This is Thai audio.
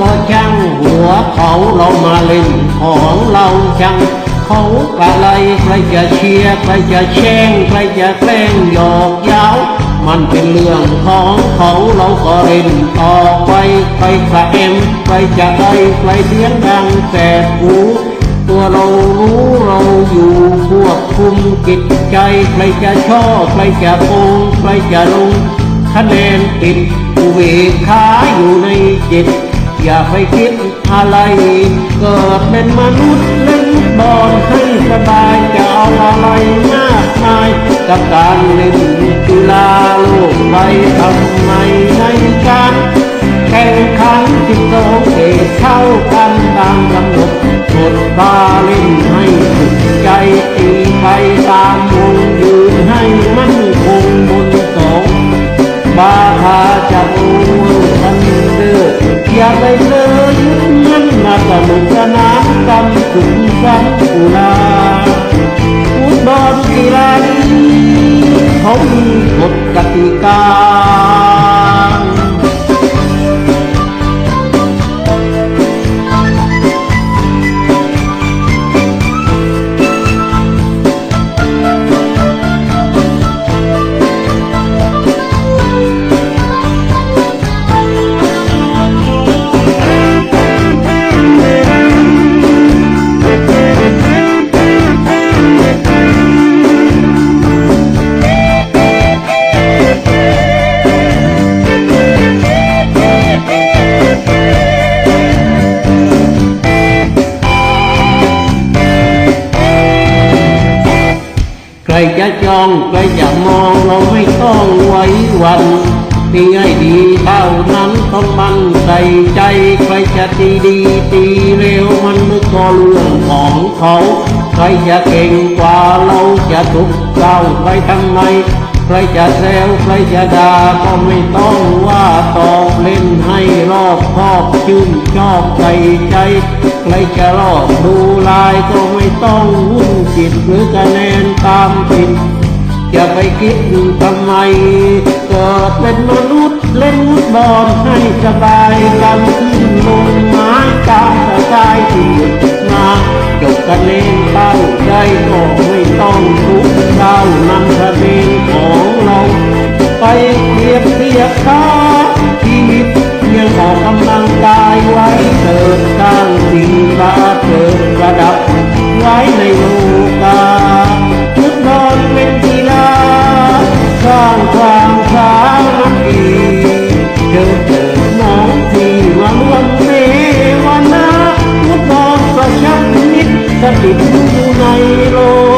ก็ช่างหัวเขาเรามาเล่นของเราจัง เขาอะไรใครจะเชียร์ใครจะแช่งใครจะแกล้งหยอกเย้ามันเป็นเรื่องของเขาเราก็เล่นต่อไปใครกระเอ็มใครจะไอใครเสียงดังแสบหูตัวเรารู้เราอยู่ควบคุมจิตใจใครจะชอบใครจะโกงใครจะลงคะแนนติดอุเบกขาอยู่ในจิต อย่าไปคิดอะไรเกิดเป็นมนุษย์เล่นบอลให้สบายจะเอาอะไรมากมายกับการเล่นกีฬาโลกไปทำไมในการแข่งขันที่สองเอกเข้ากันตามกำหนดกดบาเไปเลยงั้นมาสนุกสนานกันสุขสังกุลาฟุตบอลกีฬานี้เขามีกฎกติกา จะจ้องใครจะมองเราไม่ต้องไว้วันมีให้ดีเท่านั้นต้องมันใส่ใจใครจะตีดีตีเร็วมันไม่ก็เรื่องของเขา ใครจะเก่งกว่าเราจะทุกข์เล่าใครทำไม ใครจะแซวใครจะด่าก็ไม่ต้องว่าตอบเล่นให้รอบคอบชื่นชอบใส่ใจ ใครจะรอบดูลายก็ไม่ต้องวุ่นจิตหรือคะแนนตามผิดจะไปคิดทำไมเกิดเป็นมนุษย์เล่นฟุตบอลให้สบายกันขึ้นลงไม้ตามสไตล์ที่มาจบคะแนนเป้าใจก็ไม่ต้องทุกข์เรานำ ไปเปรียบเทียบค่าชีวิตเพียงขอกำลังกายไว้เกิดสร้างสิ่งประเสริฐระดับ ไว้ในโลกาชุดนอนเป็นกีฬาสร้างความสามัคคีเดินเกินมองที่วังวันเมวนนาทุกนอนประชันนิดสถิตอยู่ในโลก